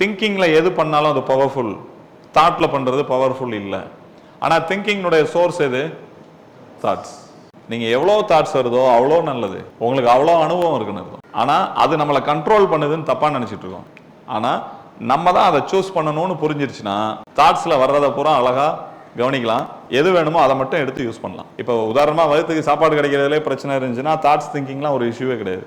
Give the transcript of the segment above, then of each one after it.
திங்கிங்கில் எது பண்ணாலும் அது பவர்ஃபுல் தாட்டில் பண்ணுறது பவர்ஃபுல் இல்லை. ஆனால் திங்கிங்னுடைய சோர்ஸ் எது? தாட்ஸ் நீங்கள் எவ்வளோ தாட்ஸ் வருதோ அவ்வளோ நல்லது. உங்களுக்கு அவ்வளோ அனுபவம் இருக்குன்னு இருக்கும் ஆனால் அது நம்மளை கண்ட்ரோல் பண்ணுதுன்னு தப்பாக நினச்சிட்டு இருக்கோம். ஆனால் நம்ம தான் அதை சூஸ் பண்ணணும்னு புரிஞ்சிருச்சுன்னா தாட்ஸில் வர்றதை பூரா அழகாக கவனிக்கலாம். எது வேணுமோ அதை மட்டும் எடுத்து யூஸ் பண்ணலாம். இப்போ உதாரணமாக வயிற்றுக்கு சாப்பாடு கிடைக்கிறதுலே பிரச்சனை இருந்துச்சுன்னா தாட்ஸ் திங்கிங்லாம் ஒரு இஷ்யூவே கிடையாது.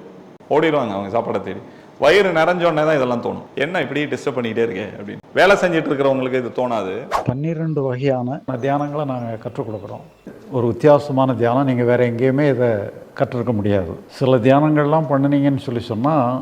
ஓடிடுவாங்க அவங்க சாப்பாடை தேடி. வயிறு நிறைஞ்சோடனே தான் இதெல்லாம் தோணும். என்ன இப்படி டிஸ்டர்ப் பண்ணிக்கிட்டே இருக்கேன் அப்படின்னு. வேலை செஞ்சுட்டு இருக்கிறவங்களுக்கு இது தோணாது. பன்னிரெண்டு வகையான தியானங்களை நாங்கள் கற்றுக் கொடுக்குறோம். ஒரு வித்தியாசமான தியானம். நீங்கள் வேறு எங்கேயுமே இதை கற்றுருக்க முடியாது. சில தியானங்கள்லாம் பண்ணினீங்கன்னு சொல்லி சொன்னால்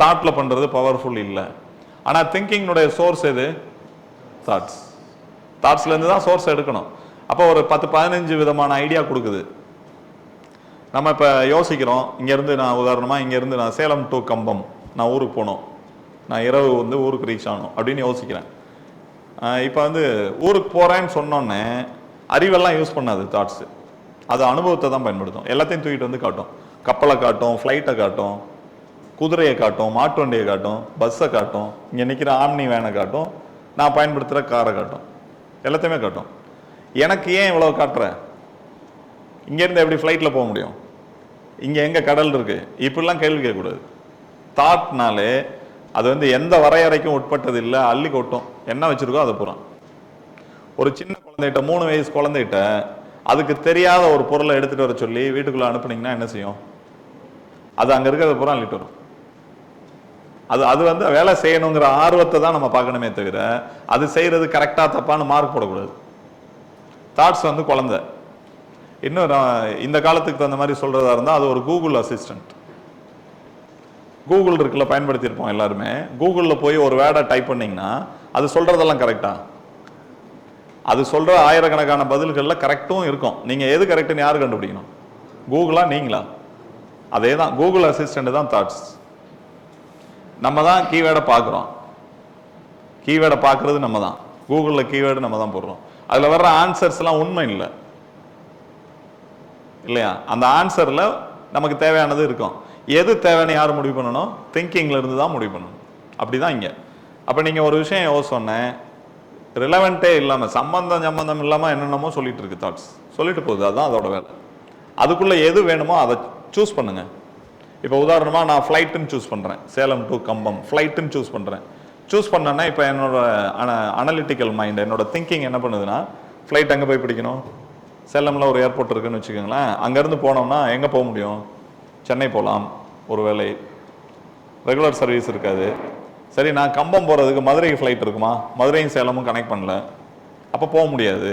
தாட்டில் பண்ணுறது பவர்ஃபுல் இல்லை. ஆனால் திங்கிங்னுடைய சோர்ஸ் எது? தாட்ஸ் தாட்ஸ்லேருந்து தான் சோர்ஸ் எடுக்கணும். அப்போ ஒரு பத்து பதினஞ்சு விதமான ஐடியா கொடுக்குது. நம்ம இப்போ யோசிக்கிறோம் இங்கேருந்து நான் உதாரணமாக இங்கேருந்து நான் சேலம் டு கம்பம் நான் ஊருக்கு போகணும். நான் இரவு வந்து ஊருக்கு ரீச் ஆகணும் அப்படின்னு யோசிக்கிறேன். இப்போ வந்து ஊருக்கு போகிறேன்னு சொன்னோன்னே அறிவெல்லாம் யூஸ் பண்ணாது தாட்ஸு அது அனுபவத்தை தான் பயன்படுத்தும். எல்லாத்தையும் தூக்கிட்டு வந்து காட்டும். கப்பலை காட்டும் ஃப்ளைட்டை காட்டும். குதிரையை காட்டும் மாட்டு வண்டியை காட்டும் பஸ்ஸை காட்டும் இங்கே நிற்கிற ஆம்னி வேனை காட்டும் நான் பயன்படுத்துகிற காரை காட்டும். எல்லாத்தையுமே காட்டும். எனக்கு ஏன் இவ்வளோ காட்டுற? இங்கேருந்து எப்படி ஃப்ளைட்டில் போக முடியும்? இங்கே எங்கே கடல் இருக்குது இப்படிலாம் கேள்வி கேட்கக்கூடாது. தாட்னாலே அது வந்து எந்த வரையறைக்கும் உட்பட்டது இல்லை அள்ளி கொட்டும். என்ன வச்சுருக்கோ அதை புறம். ஒரு சின்ன குழந்தைகிட்ட மூணு வயசு குழந்தைகிட்ட அதுக்கு தெரியாத ஒரு பொருளை எடுத்துகிட்டு வர சொல்லி வீட்டுக்குள்ளே அனுப்புனீங்கன்னா என்ன செய்யும்? அது அங்கே இருக்கிறத புறம் அள்ளிட்டு வரும். அது அது வந்து வேலை செய்யணுங்கிற ஆர்வத்தை தான் நம்ம பார்க்கணுமே தவிர அது செய்கிறது கரெக்டாக தப்பான்னு மார்க் போடக்கூடாது. தாட்ஸ் வந்து குழந்த. இன்னும் நான் இந்த காலத்துக்கு தகுந்த மாதிரி சொல்கிறதா இருந்தால் அது ஒரு கூகுள் அசிஸ்டன்ட் கூகுள் இருக்குல்ல பயன்படுத்தியிருப்போம் எல்லாருமே. கூகுளில் போய் ஒரு வேர்டை டைப் பண்ணிங்கன்னா அது சொல்கிறதெல்லாம் கரெக்டாக அது சொல்கிற ஆயிரக்கணக்கான பதில்களில் கரெக்டும் இருக்கும். நீங்கள் எது கரெக்டுன்னு யார் கண்டுபிடிக்கணும்? கூகுளா நீங்களா? அதே தான் கூகுள் அசிஸ்டன்ட் தான் தாட்ஸ் நம்ம தான் கீவேர்டை பார்க்குறோம். கீவேர்டை பார்க்குறது நம்ம தான் கூகுளில் கீவேர்டு நம்ம தான் போடுறோம். அதில் வர்ற ஆன்சர்ஸ்லாம் உண்மை இல்லை. இல்லையா? அந்த ஆன்சரில் நமக்கு தேவையானது இருக்கும். எது தேவைன்னு யார் முடிவு பண்ணணும்? திங்கிங்லேருந்து தான் முடிவு பண்ணணும். அப்படிதான் இங்கே. அப்போ நீங்கள் ஒரு விஷயம் யோசனை ரிலவெண்ட்டே இல்லாமல் சம்பந்தம் சம்பந்தம் இல்லாமல் என்னென்னமோ சொல்லிட்டு இருக்கு தாட்ஸ் சொல்லிட்டு போகுது. அதுதான் அதோட வேலை. அதுக்குள்ளே எது வேணுமோ அதை சூஸ் பண்ணுங்கள் இப்போ உதாரணமாக நான் ஃப்ளைட்டுன்னு சூஸ் பண்ணுறேன் சேலம் டு கம்பம். ஃப்ளைட்டுன்னு சூஸ் பண்ணுறேன் சூஸ் பண்ணேன்னா இப்போ என்னோட அனலிட்டிக்கல் மைண்ட் என்னோட திங்கிங் என்ன பண்ணுதுன்னா ஃப்ளைட் அங்கே போய் பிடிக்கணும்? சேலம்ல ஒரு ஏர்போர்ட் இருக்குன்னு வச்சுக்கோங்களேன். அங்கேருந்து போனோம்னா எங்கே போக முடியும்? சென்னை போகலாம் ஒரு வேலை ரெகுலர் சர்வீஸ் இருக்காது. சரி நான் கம்பம் போகிறதுக்கு மதுரைக்கு ஃப்ளைட் இருக்குமா? மதுரையும் சேலமும் கனெக்ட் பண்ணல. அப்போ போக முடியாது.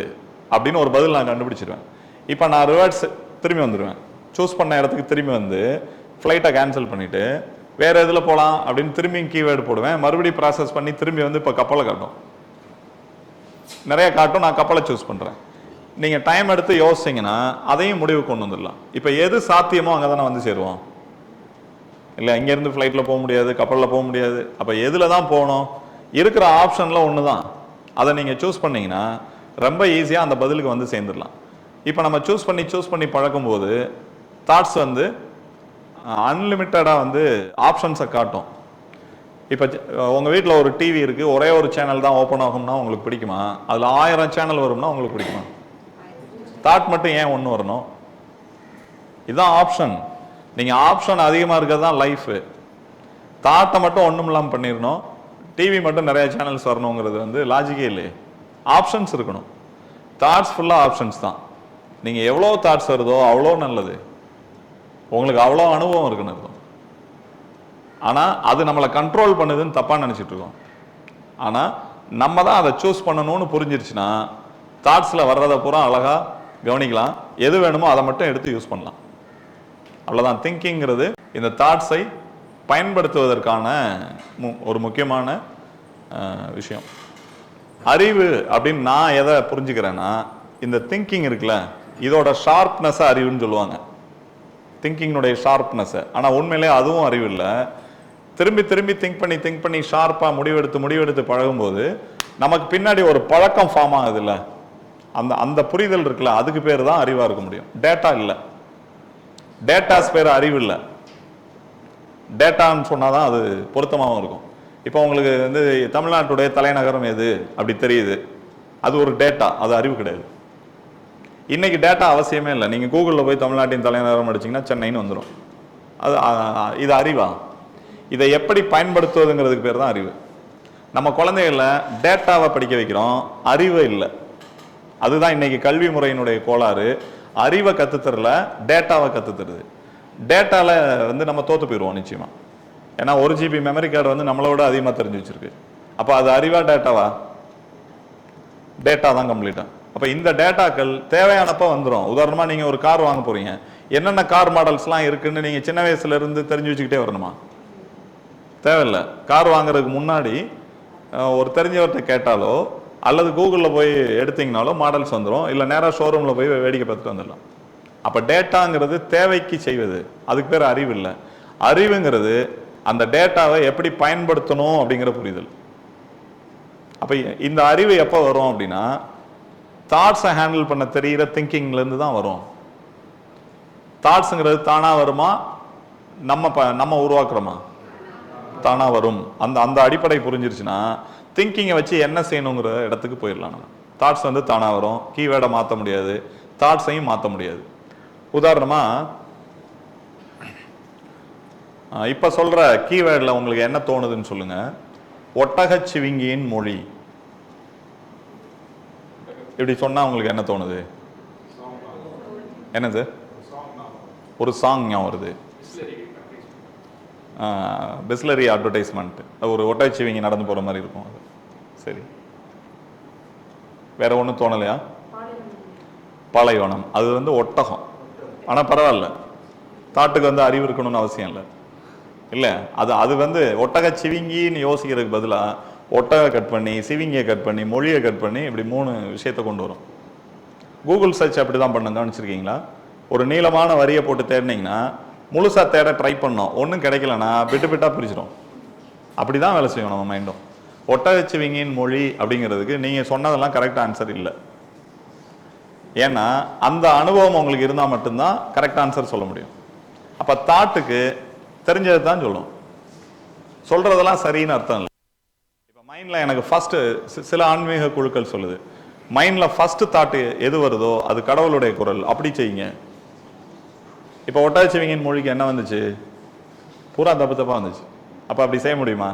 அப்படின்னு ஒரு பதில் நான் கண்டுபிடிச்சிருவேன். இப்போ நான் ரிவர்ட்ஸ் திரும்பி வந்துடுவேன் சூஸ் பண்ண இடத்துக்கு திரும்பி வந்து ஃப்ளைட்டை கேன்சல் பண்ணிவிட்டு வேறு எதில் போகலாம் அப்படின்னு திரும்பியும் கீவேர்டு போடுவேன். மறுபடியும் ப்ராசஸ் பண்ணி திரும்பி வந்து இப்போ கப்பலை காட்டும் நிறைய காட்டும் நான் கப்பலை சூஸ் பண்ணுறேன் நீங்கள் டைம் எடுத்து யோசிச்சிங்கன்னா அதையும் முடிவு கொண்டு வந்துடலாம். இப்போ எது சாத்தியமோ அங்கே தானே வந்து சேருவோம். இல்லை இங்கேருந்து ஃப்ளைட்டில் போக முடியாது கப்பலில் போக முடியாது. அப்போ எதில் தான் போகணும்? இருக்கிற ஆப்ஷனில் ஒன்று தான் அதை நீங்கள் சூஸ் பண்ணிங்கன்னா ரொம்ப ஈஸியாக அந்த பதிலுக்கு வந்து சேர்ந்துடலாம். இப்போ நம்ம சூஸ் பண்ணி சூஸ் பண்ணி பழக்கும்போது தாட்ஸ் வந்து அன்லிமிட்டடாக வந்து ஆப்ஷன்ஸை காட்டும். இப்போ உங்கள் வீட்டில் ஒரு டிவி இருக்குது ஒரே ஒரு சேனல் தான் ஓப்பன் ஆகும்னா உங்களுக்கு பிடிக்குமா? அதில் ஆயிரம் சேனல் வரும்னா உங்களுக்கு பிடிக்குமா? தாட் மட்டும் ஏன் ஒன்று வரணும்? இதுதான் ஆப்ஷன் நீங்கள் ஆப்ஷன் அதிகமாக இருக்கிறது தான் லைஃபு தாட்டை மட்டும் ஒன்றும் இல்லாமல் பண்ணிடணும் டிவி மட்டும் நிறைய சேனல்ஸ் வரணுங்கிறது வந்து லாஜிக்கே இல்லையே. ஆப்ஷன்ஸ் இருக்கணும். தாட்ஸ் ஃபுல்லாக ஆப்ஷன்ஸ் தான். நீங்கள் எவ்வளோ தாட்ஸ் வருதோ அவ்வளோ நல்லது. உங்களுக்கு அவ்வளோ அனுபவம் இருக்குன்னு இருக்கும் ஆனால் அது நம்மளை கண்ட்ரோல் பண்ணுதுன்னு தப்பாக நினச்சிட்டு இருக்கோம். ஆனால் நம்ம தான் அதை சூஸ் பண்ணணும்னு புரிஞ்சிருச்சுன்னா தாட்ஸில் வர்றதை பூரா அழகாக கவனிக்கலாம். எது வேணுமோ அதை மட்டும் எடுத்து யூஸ் பண்ணலாம். அவ்வளோதான் திங்கிங்கிறது இந்த தாட்ஸை பயன்படுத்துவதற்கான மு- ஒரு முக்கியமான விஷயம். அறிவு அப்படின்னு நான் எதை புரிஞ்சுக்கிறேன்னா இந்த திங்கிங் இருக்குல்ல இதோட ஷார்ப்னஸ் அறிவுன்னு சொல்லுவாங்க. திங்கிங்னுடைய ஷார்ப்னஸ் ஆனால் உண்மையிலே அதுவும் அறிவு இல்லை திரும்பி திரும்பி திங்க் பண்ணி திங்க் பண்ணி ஷார்ப்பாக முடிவெடுத்து முடிவெடுத்து பழகும்போது நமக்கு பின்னாடி ஒரு பழக்கம் ஃபார்ம் ஆகுதுல்ல? அந்த அந்த புரிதல் இருக்குல்ல? அதுக்கு பேர் தான் அறிவாக இருக்க முடியும். டேட்டா இல்லை. டேட்டாஸ் பேர் அறிவு இல்லை டேட்டான்னு சொன்னால் தான் அது பொருத்தமாகவும் இருக்கும். இப்போ உங்களுக்கு வந்து தமிழ்நாட்டுடைய தலைநகரம் எது? அப்படி தெரியுது. அது ஒரு டேட்டா அது அறிவு கிடையாது. இன்றைக்கி டேட்டா அவசியமே இல்லை. நீங்கள் கூகுளில் போய் தமிழ்நாட்டின் தலைநகரம் அடிச்சீங்கன்னா சென்னைன்னு வந்துடும் அது இது அறிவா? இதை எப்படி பயன்படுத்துவதுங்கிறதுக்கு பேர் தான் அறிவு. நம்ம குழந்தைகள டேட்டாவை படிக்க வைக்கிறோம். அறிவு இல்லை. அதுதான் இன்னைக்கு கல்வி முறையினுடைய கோளாறு. அறிவை கற்றுத்தரல டேட்டாவை கற்றுத்தருது டேட்டாவில் வந்து நம்ம தோற்று போயிடுவோம் நிச்சயமாக ஏன்னா ஒரு ஜிபி மெமரி கார்டு வந்து நம்மளோட அதிகமாக தெரிஞ்சு வச்சுருக்கு. அப்போ அது அறிவா டேட்டாவா டேட்டா தான் கம்ப்ளீட்டாக அப்போ இந்த டேட்டாக்கள் தேவையானப்போ வந்துடும் உதாரணமாக நீங்கள் ஒரு கார் வாங்க போகிறீங்க என்னென்ன கார் மாடல்ஸ்லாம் இருக்குன்னு நீங்கள் சின்ன வயசுல இருந்து தெரிஞ்சு வச்சுக்கிட்டே வரணுமா? தேவையில்லை. கார் வாங்குறதுக்கு முன்னாடி ஒரு தெரிஞ்சவர்கிட்ட கேட்டாலோ அல்லது கூகுளில் போய் எடுத்தீங்கனாலோ மாடல்ஸ் வந்துடும் இல்லை நேராக ஷோரூமில் போய் வேடிக்கை பார்த்துட்டு வந்துடலாம். அப்போ டேட்டாங்கிறது தேவைக்கு செய்வது. அதுக்கு பேர் அறிவு இல்லை. அறிவுங்கிறது அந்த டேட்டாவை எப்படி பயன்படுத்தணும் அப்படிங்கிற புரிதல். அப்போ இந்த அறிவு எப்போ வரும் அப்படின்னா தாட்ஸை ஹேண்டில் பண்ண தெரிகிற திங்கிங்லேருந்து தான் வரும். தாட்ஸுங்கிறது தானாக வருமா? நம்ம ப நம்ம உருவாக்குறோமா? தானா வரும். அந்த அந்த அடிப்படை புரிஞ்சிருச்சுன்னா திங்கிங்கை வச்சு என்ன செய்யணுங்கிற இடத்துக்கு போயிடலாம் நம்ம. தாட்ஸ் வந்து தானாக வரும். கீவேர்டை மாற்ற முடியாது. தாட்ஸையும் மாற்ற முடியாது. உதாரணமாக இப்போ சொல்கிற கீவேர்டில் உங்களுக்கு என்ன தோணுதுன்னு சொல்லுங்கள் ஒட்டகச்சிவிங்கியின் மொழி. இப்படி சொன்னால் உங்களுக்கு என்ன தோணுது? என்னது? ஒரு சாங் ஞாபகம் வருது. பிஸ்லரி அட்வர்டைஸ்மெண்ட் ஒரு ஒட்டகச்சிவிங்கி நடந்து போகிற மாதிரி இருக்கும் அது. சரி. வேற ஒன்றும் தோணலையா? பாலைவனம். அது வந்து ஒட்டகம். ஆனால் பரவாயில்ல. தாட்டுக்கு வந்து அறிவு இருக்கணும்னு அவசியம் இல்லை. இல்லை அது அது வந்து ஒட்டக சிவிங்கின்னு யோசிக்கிறதுக்கு பதிலாக ஒட்டகை கட் பண்ணி சிவிங்கியை கட் பண்ணி மொழியை கட் பண்ணி இப்படி மூணு விஷயத்தை கொண்டு வரும். கூகுள் சர்ச் அப்படி தான் பண்ண கவனிச்சிருக்கீங்களா? ஒரு நீளமான வரியை போட்டு தேடினீங்கன்னா முழுசாக தேட ட்ரை பண்ணோம். ஒன்றும் கிடைக்கலனா பிட்டு பிட்டாக பிரிச்சிடும் அப்படி தான் வேலை செய்யும் நம்ம மைண்டும் ஒட்டகச்சிவிங்கின் மொழி அப்படிங்கிறதுக்கு நீங்கள் சொன்னதெல்லாம் கரெக்ட் ஆன்சர் இல்லை. ஏன்னா அந்த அனுபவம் உங்களுக்கு இருந்தால் மட்டும்தான் கரெக்ட் ஆன்சர் சொல்ல முடியும். அப்போ தாட்டுக்கு தெரிஞ்சது தான் சொல்லும். சொல்கிறதெல்லாம் சரின்னு அர்த்தம் இல்லை. மைண்ட்ல எனக்கு ஃபஸ்ட்டு சில ஆன்மீக குழுக்கள் சொல்லுது. மைண்ட்ல ஃபர்ஸ்ட் தாட்டு எது வருதோ அது கடவுளுடைய குரல். அப்படி செய்யுங்க. இப்போ ஒட்டாச்சிவிங்கின் மொழிக்கு என்ன வந்துச்சு? பூரா தப்பு தப்பாக வந்துச்சு. அப்போ அப்படி செய்ய முடியுமா?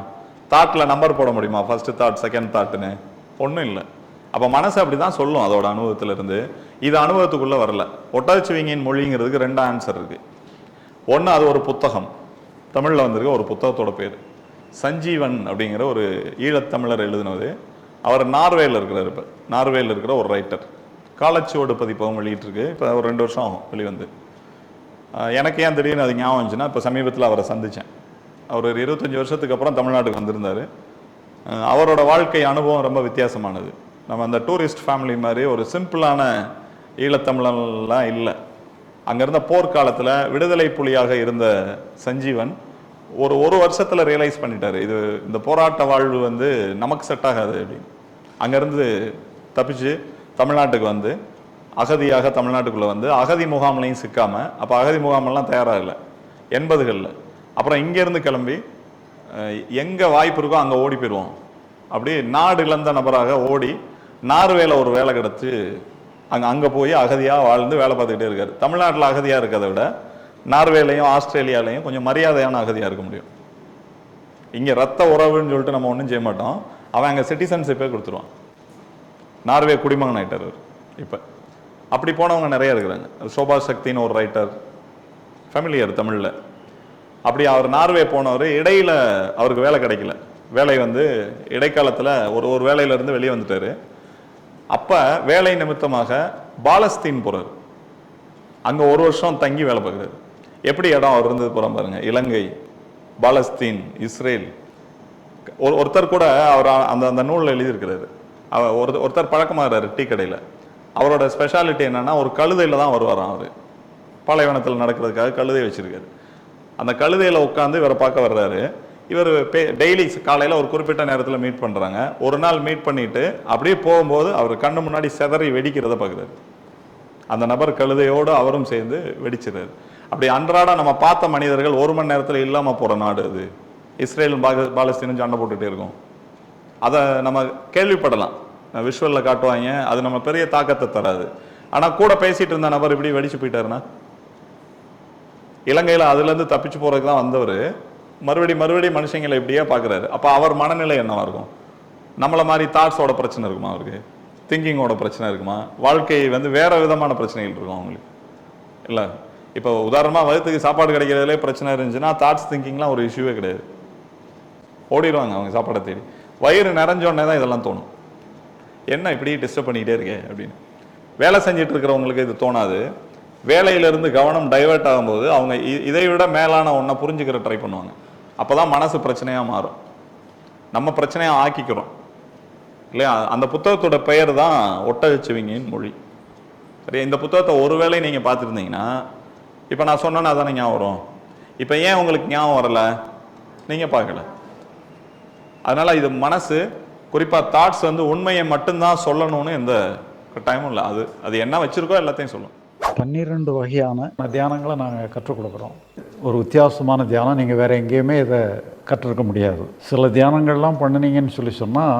தாட்டில் நம்பர் போட முடியுமா? ஃபர்ஸ்ட் தாட் செகண்ட் தாட்டுன்னு ஒன்றும் இல்லை. அப்போ மனசு அப்படிதான் சொல்லும் அதோட அனுபவத்துல இருந்து இது அனுபவத்துக்குள்ளே வரல. ஒட்டாச்சிவிங்கின் மொழிங்கிறதுக்கு ரெண்டு ஆன்சர் இருக்கு. ஒன்று அது ஒரு புத்தகம். தமிழ்ல வந்திருக்க ஒரு புத்தகத்தோட பேர். சஞ்சீவன் அப்படிங்கிற ஒரு ஈழத்தமிழர் எழுதினது. அவர் நார்வேல இருக்கிறார் இப்போ. நார்வேல இருக்கிற ஒரு ரைட்டர் காலச்சுவோடு பதிப்பகம் வெளியிட்டிருக்கு. இப்போ ஒரு ரெண்டு வருஷம் ஆகும் வெளிவந்து. எனக்கு ஏன் திடீர்னு அது ஞாபகம் வந்துச்சுன்னா இப்போ சமீபத்தில் அவரை சந்தித்தேன் அவர் ஒரு இருபத்தஞ்சி வருஷத்துக்கு அப்புறம் தமிழ்நாட்டுக்கு வந்திருந்தார். அவரோட வாழ்க்கை அனுபவம் ரொம்ப வித்தியாசமானது. நம்ம அந்த டூரிஸ்ட் ஃபேமிலி மாதிரி ஒரு சிம்பிளான ஈழத்தமிழன்லாம் இல்லை. அங்கே இருந்த போர்க்காலத்தில் விடுதலை புலியாக இருந்த சஞ்சீவன் ஒரு ஒரு வருஷத்தில் ரியலைஸ் பண்ணிட்டாரு. இது இந்த போராட்ட வாழ்வு வந்து நமக்கு செட் ஆகாது அப்படின்னு. அங்கேருந்து தப்பிச்சு தமிழ்நாட்டுக்கு வந்து அகதியாக தமிழ்நாட்டுக்குள்ளே வந்து அகதி முகாம்லையும் சிக்காமல் அப்போ அகதி முகாமெல்லாம் தயாராகலை. எண்பதுகளில். அப்புறம் இங்கேருந்து கிளம்பி எங்கே வாய்ப்பு இருக்கோ அங்கே ஓடி போயிடுவோம். அப்படி நாடு இழந்த நபராக ஓடி நார்வேல ஒரு வேலை கிடச்சி அங்கே அங்கே போய் அகதியாக வாழ்ந்து வேலை பார்த்துக்கிட்டே இருக்கார். தமிழ்நாட்டில் அகதியாக இருக்கிறத விட நார்வேலையும் ஆஸ்திரேலியாலையும் கொஞ்சம் மரியாதையான அகதியாக இருக்க முடியும். இங்கே ரத்த உறவுன்னு சொல்லிட்டு நம்ம ஒன்றும் செய்ய மாட்டோம். அவன் அங்கே சிட்டிசன்ஷிப்பே கொடுத்துருவான். நார்வே குடிமகன் ஆயிட்டார் இப்போ அப்படி போனவங்க நிறைய இருக்கிறாங்க. சோபா சக்தின்னு ஒரு ரைட்டர் ஃபெமிலியர் தமிழில். அப்படி அவர் நார்வே போனவர் இடையில் அவருக்கு வேலை கிடைக்கல. வேலை வந்து இடைக்காலத்தில் ஒரு ஒரு வேலையிலேருந்து வெளியே வந்துட்டார். அப்போ வேலை நிமித்தமாக பாலஸ்தீன் போகிறார் அங்கே ஒரு வருஷம் தங்கி வேலை பார்க்குறாரு. எப்படி இடம் அவர் இருந்தது போகிறோம் பாருங்க. இலங்கை பாலஸ்தீன் இஸ்ரேல். ஒரு ஒருத்தர் கூட அவர் அந்த அந்த நூலில் எழுதியிருக்கிறாரு. அவர் ஒரு ஒருத்தர் பழக்கமாகிறாரு டீ கடையில். அவரோட ஸ்பெஷாலிட்டி என்னென்னா ஒரு கழுதையில் தான் வருவாராம் அவர். பாலைவனத்தில் நடக்கிறதுக்காக கழுதை வச்சுருக்காரு. அந்த கழுதையில் உட்காந்து இவரை பார்க்க வர்றாரு. இவர் டெய்லி காலையில் ஒரு குறிப்பிட்ட நேரத்தில் மீட் பண்ணுறாங்க ஒரு நாள் மீட் பண்ணிட்டு அப்படியே போகும்போது அவர் கண்ணு முன்னாடி செதறி வெடிக்கிறத பார்க்குறாரு. அந்த நபர் கழுதையோடு அவரும் சேர்ந்து வெடிச்சிறாரு அப்படி அன்றாட நம்ம பார்த்த மனிதர்கள் ஒரு மணி நேரத்தில் இல்லாமல் போகிற நாடு அது. இஸ்ரேலும் பாக பாலஸ்தீனும் சண்டை போட்டுகிட்டே இருக்கும். அதை நம்ம கேள்விப்படலாம். விஷுவலில் காட்டுவாங்க அது நம்ம பெரிய தாக்கத்தை தராது. ஆனால் கூட பேசிகிட்டு இருந்த நபர் இப்படி வெடிச்சு போயிட்டாருன்னா? இலங்கையில் அதுலேருந்து தப்பிச்சு போகிறதுக்கு தான் வந்தவர். மறுபடி மறுபடி மனுஷங்களை இப்படியே பார்க்குறாரு அப்போ அவர் மனநிலை என்னவா இருக்கும்? நம்மளை மாதிரி தாட்ஸோட பிரச்சனை இருக்குமா அவருக்கு? திங்கிங்கோட பிரச்சனை இருக்குமா? வாழ்க்கை வந்து வேறு விதமான பிரச்சனைகள் இருக்கும் அவங்களுக்கு. இல்லை? இப்போ உதாரணமாக வயிற்றுக்கு சாப்பாடு கிடைக்கிறதுலே பிரச்சனை இருந்துச்சுன்னா தாட்ஸ் திங்கிங்லாம் ஒரு இஷ்யூவே கிடையாது. ஓடிடுவாங்க அவங்க சாப்பாடை தேடி. வயிறு நிறைஞ்சோடனே தான் இதெல்லாம் தோணும். என்ன இப்படி டிஸ்டர்ப் பண்ணிக்கிட்டே இருக்கே அப்படின்னு. வேலை செஞ்சுட்டு இருக்கிறவங்களுக்கு இது தோணாது. வேலையிலேருந்து கவனம் டைவர்ட் ஆகும்போது அவங்க இதை விட மேலான ஒன்றை புரிஞ்சுக்கிற ட்ரை பண்ணுவாங்க. அப்போ தான் மனசு பிரச்சனையாக மாறும். நம்ம பிரச்சனையாக ஆக்கிக்கிறோம். இல்லையா? அந்த புத்தகத்தோட பெயர் தான் ஒட்டகச்சிவிங்கின் மொழி. சரி இந்த புத்தகத்தை ஒருவேளை நீங்கள் பார்த்துருந்தீங்கன்னா இப்போ நான் சொன்னேன்னா தானே ஞாபகம் வரும். இப்போ ஏன் உங்களுக்கு ஞாபகம் வரல? நீங்கள் பார்க்கல. அதனால் இது மனசு குறிப்பாக தாட்ஸ் வந்து உண்மையை மட்டும்தான் சொல்லணும்னு எந்த டைமும் இல்லை. அது அது என்ன வச்சுருக்கோ எல்லாத்தையும் சொல்லும். பன்னிரெண்டு வகையான தியானங்களை நாங்கள் கற்றுக் கொடுக்குறோம். ஒரு வித்தியாசமான தியானம். நீங்கள் வேறு எங்கேயுமே இதை கற்றுக்க முடியாது. சில தியானங்கள்லாம் பண்ணினீங்கன்னு சொல்லி சொன்னால்